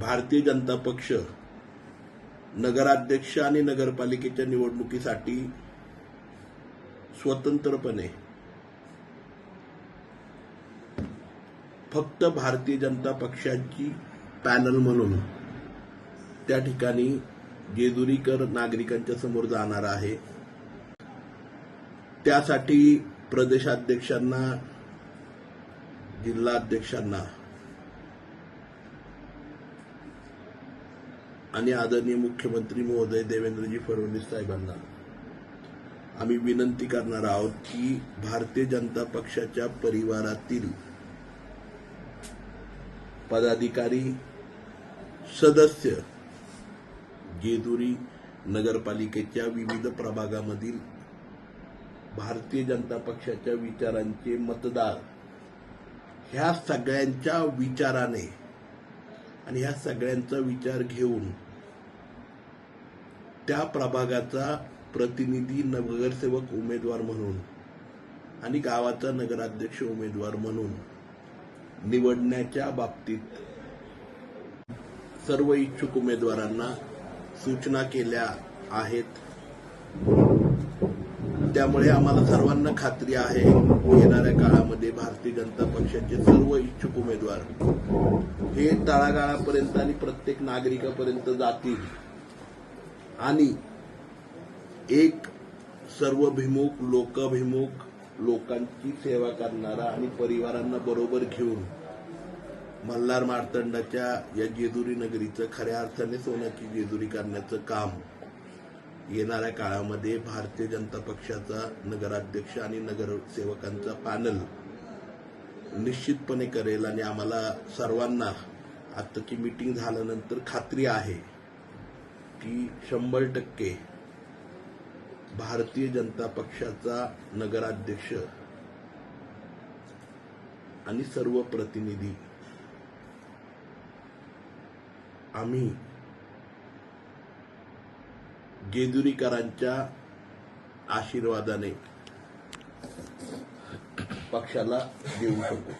भारतीय जनता पक्ष नगराध्यक्ष आणि नगरपालिकेच्या निवडणुकीसाठी स्वतंत्रपणे फक्त भारतीय जनता पक्षाची पॅनल म्हणून त्या ठिकाणी जेजुरीकर नागरिकांच्या समोर जाणार आहे. त्यासाठी प्रदेशाध्यक्षांना जिल्हाध्यक्षांना आणि आदरणीय मुख्यमंत्री महोदय देवेंद्रजी फडणवीस साहेबांना आम्ही विनंती करणार आहोत की भारतीय जनता पक्षाच्या परिवारातील पदाधिकारी सदस्य जेजुरी नगरपालिकेच्या विविध प्रभागामधील भारतीय जनता पक्षाच्या विचारांचे मतदार ह्या सगळ्यांच्या विचाराने आणि ह्या सगळ्यांचा विचार घेऊन त्या प्रभागाचा प्रतिनिधी नगरसेवक उमेदवार म्हणून आणि गावाचा नगराध्यक्ष उमेदवार म्हणून निवडण्याच्या बाबतीत सर्व इच्छुक उमेदवारांना सूचना केल्या आहेत. त्यामुळे आम्हाला सर्वांना खात्री आहे येणाऱ्या काळामध्ये भारतीय जनता पक्षाचे सर्व इच्छुक उमेदवार हे तळागाळापर्यंत आणि प्रत्येक नागरिकापर्यंत जातील. आणि एक सर्वभिमुख लोकभिमुख लोकांची सेवा करणारा आणि परिवारांना बरोबर घेऊन मल्हार मार्तंडाच्या या जेजुरी नगरीचं खऱ्या अर्थाने सोन्याची जेजुरी करण्याचं काम येणाऱ्या काळामध्ये भारतीय जनता पक्षाचा नगराध्यक्ष आणि नगरसेवकांचा पॅनल निश्चितपणे करेल आणि आम्हाला सर्वांना आत्ताची मीटिंग झाल्यानंतर खात्री आहे. की शंभर टक्के भारतीय जनता पक्षाचा नगराध्यक्ष आणि सर्व प्रतिनिधी. आम्ही जेजुरीकरांच्या आशीर्वादाने पक्षाला देऊ शकू.